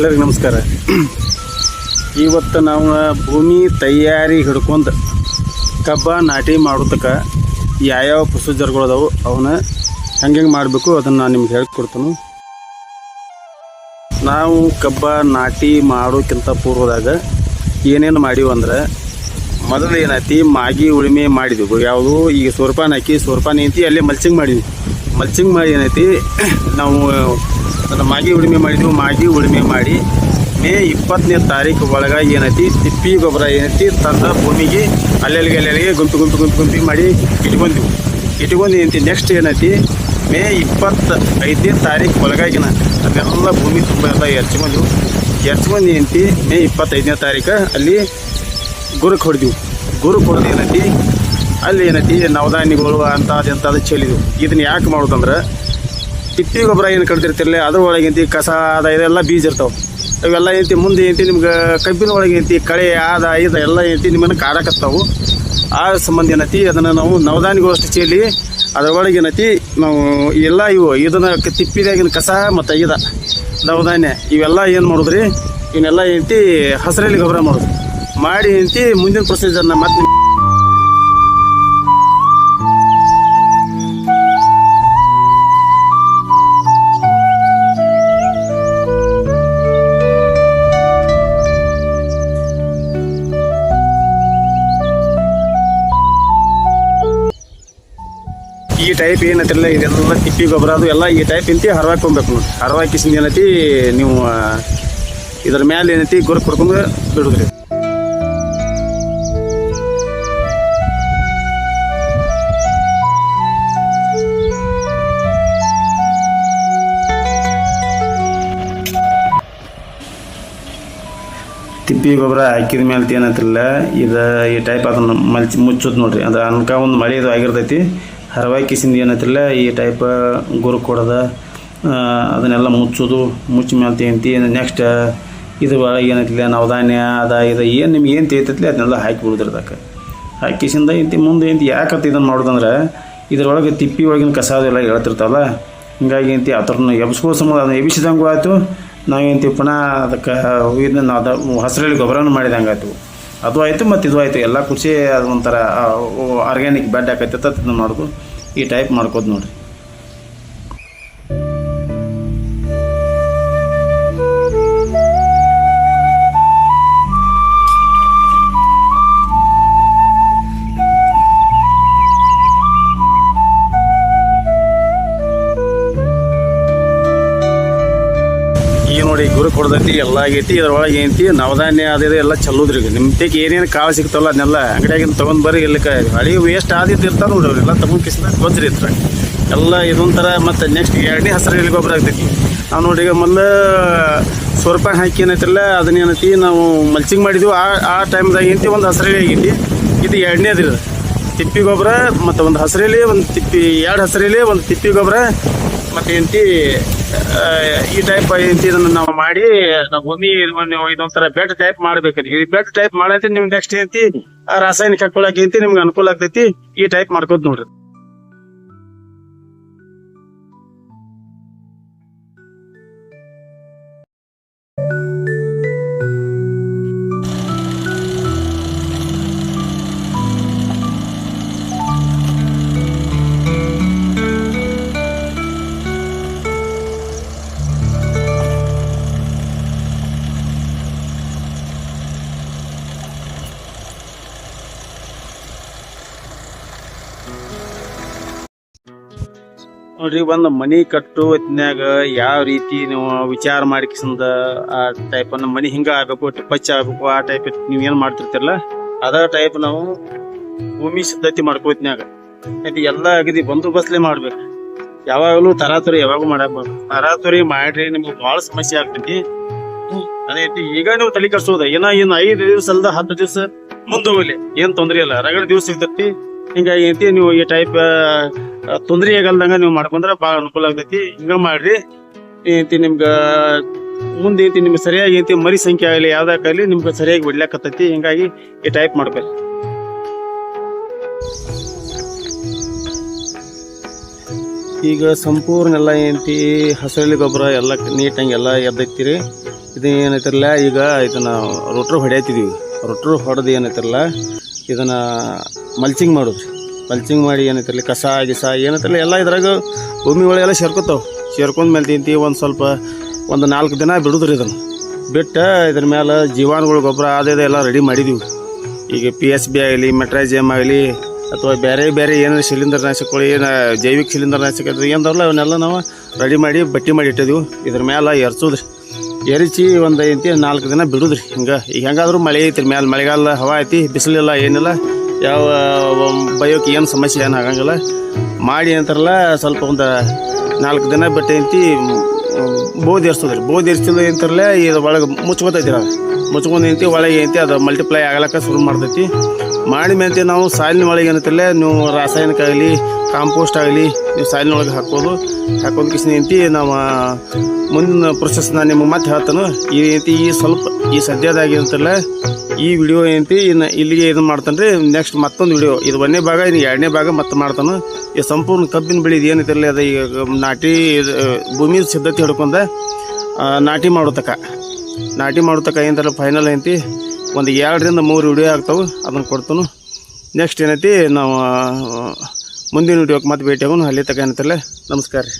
ಎಲ್ಲರಿಗೂ ನಮಸ್ಕಾರ. ಇವತ್ತು ನಾವು ಭೂಮಿ ತಯಾರಿ ಹಿಡ್ಕೊಂಡು ಕಬ್ಬ ನಾಟಿ ಮಾಡೋದಕ್ಕ ಯಾವ್ಯಾವ ಪ್ರೊಸೀಜರ್ಗಳು ಅದಾವು, ಅವನ್ನ ಹೆಂಗೆ ಮಾಡಬೇಕು ಅದನ್ನು ನಾನು ನಿಮ್ಗೆ ಹೇಳ್ಕೊಡ್ತೀನಿ ನಾವು ಕಬ್ಬ ನಾಟಿ ಮಾಡೋಕ್ಕಿಂತ ಪೂರ್ವದಾಗ ಏನೇನು ಮಾಡೀವಿ ಅಂದ್ರೆ, ಮೊದಲು ಏನೈತಿ ಮಾಗಿ ಉಳುಮೆ ಮಾಡಿದ್ವಿ. ಯಾವುದು? ಈಗ ಸೋರ್ಪಾನ್ ಹಾಕಿ, ಸೋರ್ಪಾನ್ ಐತಿ ಅಲ್ಲೇ ಮಲ್ಚಿಂಗ್ ಮಾಡಿದ್ವಿ. ಮಲ್ಚಿಂಗ್ ಮಾಡಿ ಏನೈತಿ? ನಾವು ಅದನ್ನು ಮಾಗಿ ಉಳುಮೆ ಮಾಡಿದ್ವಿ, ಮಾಗಿ ಉಳುಮೆ ಮಾಡಿ ಮೇ ಇಪ್ಪತ್ತನೇ ತಾರೀಕು ಒಳಗೆ ಏನೈತಿ? ತಿಪ್ಪಿ ಗೊಬ್ಬರ ಏನೈತಿ? ತಂದ ಭೂಮಿಗೆ ಅಲ್ಲೆಲ್ಲಿಗೆ ಅಲ್ಲೆಲ್ಲಿಗೆ ಗುಂಪು ಗುಂಪು ಗುಂಪು, ಗುಂಪಿ ಮಾಡಿ ಇಟ್ಕೊಂಡ್ವಿ. ಇಟ್ಕೊಂಡು ಏನೈತಿ? ನೆಕ್ಸ್ಟ್ ಏನೈತಿ? ಮೇ ಇಪ್ಪತ್ತ ಐದನೇ ತಾರೀಕು ಒಳಗಾಗಿನ ಅದೆಲ್ಲ ಭೂಮಿ ತುಂಬ ಎಲ್ಲ ಎರ್ಚ್ಕೊಂಡ್ವು. ಎರ್ಚ್ಕೊಂಡು ಏನೈತಿ? ಮೇ ಇಪ್ಪತ್ತೈದನೇ ತಾರೀಕು ಅಲ್ಲಿ ಗುರುಕ್ ಹೊಡೆದಿವು. ಗುರುಕ್ ಹೊಡೆದು ಏನೈತಿ? ಅಲ್ಲಿ ಏನೈತಿ ನವಧಾನ್ಯಗಳು ಅಂಥದ್ದು ಎಂಥದ್ದು ಚೆಲ್ಲಿದ್ವು ಇದನ್ನ ಯಾಕೆ ಮಾಡೋದಂದ್ರೆ ತಿಪ್ಪಿ ಗೊಬ್ಬರ ಏನು ಕಡ್ದಿರ್ತಿರಲ್ಲ ಅದ್ರ ಒಳಗೆ ಏನೈತಿ, ಕಸ, ಅದ, ಇದೆಲ್ಲ ಬೀಜ ಇರ್ತಾವೆ. ಅವೆಲ್ಲ ಏನೈತಿ, ಮುಂದೆ ಏನೈತಿ, ನಿಮ್ಗೆ ಕಬ್ಬಿನ ಒಳಗೆ ಏನೈತಿ, ಕಳೆ, ಆದ, ಇದು ಎಲ್ಲ ಏನೈತಿ, ನಿಮ್ಮನ್ನು ಕಾಡಕತ್ತಾವು ಆ ಸಂಬಂಧ ಏನೈತಿ, ಅದನ್ನು ನಾವು ನವಧಾನ್ಯಗಳು ಅಷ್ಟು ಚೆಲ್ಲಿ ಅದ್ರೊಳಗೆ ಏನೈತಿ, ನಾವು ಎಲ್ಲ ಇವು, ಇದನ್ನ ತಿಪ್ಪಿದಾಗಿನ ಕಸ ಮತ್ತು ಇದ, ನವಧಾನ್ಯ, ಇವೆಲ್ಲ ಏನು ಮಾಡೋದ್ರಿ, ಇವನ್ನೆಲ್ಲ ಏನೈತಿ, ಹಸಿರಲ್ಲಿ ಗೊಬ್ಬರ ಮಾಡೋದು. ಮಾಡಿ ಏನೈತಿ, ಮುಂದಿನ ಪ್ರೊಸೀಜರ್ನ ಮತ್ತೆ ಟೈಪ್ ಏನೈತಿರಲ್ಲ ಇದೆಲ್ಲ ತಿಪ್ಪಿ ಗೊಬ್ಬರ ಅದು ಎಲ್ಲ ಈ ಟೈಪ್ ಇಂತಿ ಹರವಾಕೊಬೇಕು ನೋಡಿ. ಹರವಾಕಿಸಿದ ಏನೈತಿ, ನೀವು ಇದ್ರ ಮೇಲೆ ಏನೈತಿ ಗುರು ಕೊಡ್ಕೊಂಡು ಬಿಡುದ್ರಿ ತಿಪ್ಪಿ ಗೊಬ್ಬರ ಹಾಕಿದ ಮೇಲೆ ಏನಂತಿಲ್ಲ ಇದು ಈ ಟೈಪ್ ಅದನ್ನು ಮಲ್ಚಿ ಮುಚ್ಚೋದು ನೋಡ್ರಿ. ಅದು ಅನ್ಕ ಒಂದು ಮಳೆ ಇದು ಆಗಿರ್ತೈತಿ. ಹರವಾಯಿ ಕಿಸಿಂದ ಏನೈತಿಲ್ಲ ಈ ಟೈಪ್ ಗುರು ಕೊಡೋದು ಅದನ್ನೆಲ್ಲ ಮುಚ್ಚೋದು, ಮುಚ್ಚಿ ಮೇಲೆ ತಿಂತಿ ನೆಕ್ಸ್ಟ್ ಇದು ಒಳಗೆ ಏನೈತಿಲ್ಲ ನವಧಾನ್ಯ, ಅದ, ಇದು, ಏನು ನಿಮ್ಗೆ ಏನು ತೇತೈತಿಲ್ಲ ಅದನ್ನೆಲ್ಲ ಹಾಕಿ ಬಿಡುದ್ರದಕ್ಕೆ ಹಾಕಿ ಕಿಸಿಂದ ಇಂತಿ ಮುಂದೆ ಇಂತಿ ಯಾಕತ್ತ ಇದನ್ನು ಮಾಡೋದಂದ್ರೆ ಇದರೊಳಗೆ ತಿಪ್ಪಿ ಒಳಗಿನ ಕಸ ಅದೆಲ್ಲ ಹೇಳ್ತಿರ್ತಾವಲ್ಲ, ಹಿಂಗಾಗಿ ಇಂತಿ ಆ ಥರನ ಎಬ್ಸ್ಕೋ ಸಂಬಂಧ ಅದನ್ನ ಎಬ್ಸಿದಂಗೂ ಆಯಿತು ನಾವೇಂತಿ ಪುನಃ ಅದಕ್ಕೆ ಇದನ್ನ ಅದ ಹಸಿರಲ್ಲಿ ಗೊಬ್ಬರನೂ ಮಾಡಿದಂಗೆ ಆಯ್ತು ಅದು ಆಯಿತು, ಮತ್ತು ಇದು ಆಯಿತು. ಎಲ್ಲ ಕೃಷಿ ಅದು ಒಂಥರ ಆರ್ಗ್ಯಾನಿಕ್ ಬೆಡ್ ಹಾಕೈತೆ ಇದನ್ನ ಮಾಡೋದು ಈ ಟೈಪ್ ಮಾಡ್ಕೋದು ನೋಡ್ರಿ. ಈಗ ನೋಡಿ ಗುರು ಕೊಡ್ದೈತಿ, ಎಲ್ಲ ಆಗೈತಿ, ಇದ್ರೊಳಗೆ ಏನೈತಿ, ನವಧಾನ್ಯ ಅದು ಎಲ್ಲ ಚಲ್ಲೋದ್ರಿ ತೆಗೆ ಏನೇನು ಕಾಳು ಸಿಗ್ತಾವಲ್ಲ ಅದನ್ನೆಲ್ಲ ಅಂಗಡಿಯಾಗಿಂದ ತೊಗೊಂಡು ಬರ್ರಿ ಇಲ್ಲಿ ಹಳಿ ವೇಸ್ಟ್ ಆದಿದ್ದು ಇರ್ತಾರೆ ನೋಡ್ರಿ ಎಲ್ಲ ತಗೊಂಡ್ ಕಿಸಿದ ಗೊತ್ತಿರಿ ಇರ್ತಾರೆ ಎಲ್ಲ ಇದೊಂಥರ ಮತ್ತು ನೆಕ್ಸ್ಟ್ ಎರಡನೇ ಹಸಿರು ಗೊಬ್ಬರ ಆಗ್ತೈತಿ. ನಾವು ನೋಡಿ ಈಗ ಮೊದಲು ರೂಪಾಯಿ ಹಾಕಿ ಏನೈತಿಲ್ಲ ಅದನ್ನೇನೈತಿ ನಾವು ಮಲ್ಚಿಂಗ್ ಮಾಡಿದ್ವಿ. ಆ ಆ ಟೈಮ್ದಾಗ ಏನೈತಿ, ಒಂದು ಹಸಿರು ಆಗೈತಿ. ಇದು ಎರಡನೇದು ಇದು. ತಿಪ್ಪಿ ಗೊಬ್ಬರ ಮತ್ತು ಒಂದು ಹಸಿರೇಲಿ ಒಂದು ತಿಪ್ಪಿ, ಎರಡು ಹಸಿರೇಲಿ ಒಂದು ತಿಪ್ಪಿ ಗೊಬ್ಬರ ಮತ್ತು ಏನಂತಿ ಈ ಟೈಪ್ ಇದನ್ನ ನಾವು ಮಾಡಿ, ನಾವು ಭೂಮಿ ಇದೊಂಥರ ಬೆಡ್ ಟೈಪ್ ಮಾಡ್ಬೇಕು ಈ ಬೆಟ್ ಟೈಪ್ ಮಾಡಿ ನಿಮ್ಗೆ ನೆಕ್ಸ್ಟ್ ಏನಂತಿ ರಾಸಾಯನಿಕ ಹಾಕೊಳಕ್ ನಿಮ್ಗೆ ಅನುಕೂಲ ಆಗ್ತೈತಿ, ಈ ಟೈಪ್ ಮಾಡ್ಕೋದ್ ನೋಡ್ರಿ. ನೋಡ್ರಿ, ಒಂದು ಮನಿ ಕಟ್ಟು ಹೊತ್ತಿನಾಗ ಯಾವ ರೀತಿ ನೀವು ವಿಚಾರ ಮಾಡಿಕಿಸಿಂದ ಆ ಟೈಪ್ ಮನಿ ಹಿಂಗ ಆಗಬೇಕು ಟಿಪ್ಪಚ್ಚ ಆಗ್ಬೇಕು, ಆ ಟೈಪ್ ನೀವು ಏನ್ ಮಾಡ್ತಿರ್ತಿರಲ್ಲ ಅದ ಟೈಪ್ ನಾವು ಭೂಮಿ ಸಿದ್ಧತೆ ಮಾಡ್ಕೋತಿನಾಗ ಇದು ಎಲ್ಲ ಅಗದಿ ಬಂದೋಬಸ್ತ್ಲೆ ಮಾಡ್ಬೇಕು. ಯಾವಾಗಲೂ ತರಾತುರಿ ಯಾವಾಗೂ ಮಾಡಕ್ ಬರ್ಬೇಕು ತರಾತುರಿ ಮಾಡ್ರಿ, ನಿಮ್ಗೆ ಬಹಳ ಸಮಸ್ಯೆ ಆಗ್ತೈತಿ. ಅದೇ ರೀತಿ ಈಗ ನೀವು ತಲೆ ಕಟ್ಸೋದ ಏನ ಏನ್ ಐದು ದಿವ್ಸ ಅಲ್ದ ಹತ್ತು ದಿವಸ ಮುಂದೆ ಹೋಗ್ಲಿ ಏನ್ ತೊಂದ್ರೆ ಇಲ್ಲ ರಗಡ ದಿವಸ ಸಿಗ್ತೈತಿ. ಹಿಂಗಾಗಿ ಐತಿ ನೀವು ಈ ಟೈಪ್ ತೊಂದರೆ ಆಗಲ್ದಂಗ ನೀವು ಮಾಡ್ಕೊಂಡ್ರೆ ಭಾಳ ಅನುಕೂಲ ಆಗ್ತೈತಿ. ಹಿಂಗ ಮಾಡ್ರಿ. ಏನೈತಿ ನಿಮ್ಗ, ಮುಂದೆ ಐತಿ ನಿಮ್ಗೆ ಸರಿಯಾಗಿ ಐತಿ ಮರಿ ಸಂಖ್ಯೆ ಆಗಲಿ ಯಾವ್ದಾಗಲಿ ನಿಮ್ಗೆ ಸರಿಯಾಗಿ ಬಿಡ್ಲಾಕತ್ತೈತಿ. ಹಿಂಗಾಗಿ ಈ ಟೈಪ್ ಮಾಡ್ಬೇಕು. ಈಗ ಸಂಪೂರ್ಣ ಎಲ್ಲ ಏನೈತಿ ಹಸಿರಲಿ ಗೊಬ್ಬರ ಎಲ್ಲ ನೀಟಾಗಿ ಎಲ್ಲ ಎದ್ದೈತಿರಿ. ಇದು ಏನೈತಿರಲ್ಲ, ಈಗ ಇದನ್ನು ರೊಟ್ರು ಹೊಡೆಯತ್ತಿದ್ದೀವಿ ರೊಟ್ರು ಹೊಡೆದು ಏನೈತಿರಲ್ಲ, ಇದನ್ನ ಮಲ್ಚಿಂಗ್ ಮಾಡೋದು. ಮಲ್ಚಿಂಗ್ ಮಾಡಿ ಏನೈತಿರಲಿ, ಕಸ, ಗಿಸ ಏನೈತಲ್ಲಿ ಎಲ್ಲ ಇದ್ರಾಗ ಭೂಮಿ ಒಳಗೆಲ್ಲ ಸೇರ್ಕೊತಾವೆ. ಸೇರ್ಕೊಂಡ ಮೇಲೆ ತಿಂತಿ ಒಂದು ಸ್ವಲ್ಪ, ಒಂದು ನಾಲ್ಕು ದಿನ ಬಿಡುದ್ರಿ ಇದನ್ನು. ಬಿಟ್ಟು ಇದ್ರ ಮೇಲೆ ಜೀವಾಣುಗಳು, ಗೊಬ್ಬರ, ಅದು ಎಲ್ಲ ರೆಡಿ ಮಾಡಿದೀವಿ. ಈಗ ಪಿ ಎಸ್ ಬಿ ಆಗಲಿ ಮೆಟ್ರಾಜಿಯಮ್ ಆಗಲಿ, ಅಥವಾ ಬೇರೆ ಬೇರೆ ಏನಾರು ಸಿಲಿಂಡರ್ ನಾಶಕಗಳು ಏನು ಜೈವಿಕ ಸಿಲಿಂಡರ್ ನಾಶಕ ಅದು ಏನದಲ್ಲ ಅವನ್ನೆಲ್ಲ ನಾವು ರೆಡಿ ಮಾಡಿ ಬಟ್ಟಿ ಮಾಡಿ ಇಟ್ಟಿದ್ದೀವಿ ಇದ್ರ ಮೇಲೆ ಎರಚೋದ್ರಿ ಎರಿಚಿ ಒಂದು ಐತಿ ನಾಲ್ಕು ದಿನ ಬಿಡುದ್ರಿ. ಹಿಂಗೆ, ಈಗ ಹೆಂಗಾದ್ರೂ ಮಳೆ ಐತಿ ಮೇಲೆ ಮಳೆಗಾಲ, ಹವಾ ಐತಿ, ಬಿಸಿಲಿಲ್ಲ ಏನಿಲ್ಲ. ಯಾವ ಬಯೋಕೆ ಏನು ಸಮಸ್ಯೆ ಏನು ಆಗಂಗಿಲ್ಲ. ಮಾಡಿ ಅಂತಾರಲ್ಲ, ಸ್ವಲ್ಪ ಒಂದು ನಾಲ್ಕು ದಿನ ಬಿಟ್ಟು ಐತಿ ಬೋದ್ ಎರ್ಸಿಲ್ಲ ಅಂತಾರಲ್ಲ, ಇದು ಒಳಗೆ ಮುಚ್ಕೋತೈತಿ ಅದು. ಮುಚ್ಕೊಂಡು ನಿಂತಿ ಒಳಗೆ ಐತಿ ಅದು ಮಲ್ಟಿಪ್ಲೈ ಆಗ್ಲಕ್ಕ ಶುರು ಮಾಡ್ತೈತಿ. ಮಾಡಿ ಮೇಲೆ ನಾವು ಸಾಲಿನ ಒಳಗೆ ಏನಂತಿಲ್ಲ ನೀವು ರಾಸಾಯನಿಕ ಆಗಲಿ ಕಾಂಪೋಸ್ಟ್ ಆಗಲಿ, ನೀವು ಸಾಲಿನ ಒಳಗೆ ಹಾಕೋದು ಹಾಕೋದು ಕಿಸ್ ನಿಂತಿ ನಾವು ಮುಂದಿನ ಪ್ರೊಸೆಸ್ ನಾನು ನಿಮಗೆ ಮತ್ತೆ ಹೇಳ್ತಾನೆ. ಈ ರೀತಿ ಈ ಸ್ವಲ್ಪ, ಈ ಸದ್ಯದಾಗ ಏನಂತಿಲ್ಲ ಈ ವಿಡಿಯೋ ಏನಂತಿ, ಇನ್ನು ಇಲ್ಲಿಗೆ ಇದನ್ನು ಮಾಡ್ತಾನೆ ರೀ ನೆಕ್ಸ್ಟ್ ಮತ್ತೊಂದು ವಿಡಿಯೋ ಇದು ಒಂದನೇ ಭಾಗ, ಇನ್ನು ಎರಡನೇ ಭಾಗ ಮತ್ತೆ ಮಾಡ್ತಾನೆ. ಈ ಸಂಪೂರ್ಣ ಕಬ್ಬಿನ ಬೆಳೆ ಏನೈತಿರಲಿ, ಅದು ಈಗ ನಾಟಿ ಭೂಮಿ ಸಿದ್ಧತೆ ಹಿಡ್ಕೊಂಡ ನಾಟಿ ಮಾಡೋ ನಾಟಿ ಮಾಡೋ ತಕ ಫೈನಲ್ ಐತಿ ಒಂದು ಎರಡರಿಂದ ಮೂರು ವಿಡಿಯೋ ಆಗ್ತಾವೆ, ಅದನ್ನು ಕೊಡ್ತಾನು. ನೆಕ್ಸ್ಟ್ ಏನೈತಿ, ನಾವು ಮುಂದಿನ ವಿಡಿಯೋಕ್ಕೆ ಮತ್ತೆ ಭೇಟಿ ಆಗೋನು ಅಲ್ಲಿ ತಕ ಏನಂತಾರಲ್ಲ ನಮಸ್ಕಾರ ರೀ.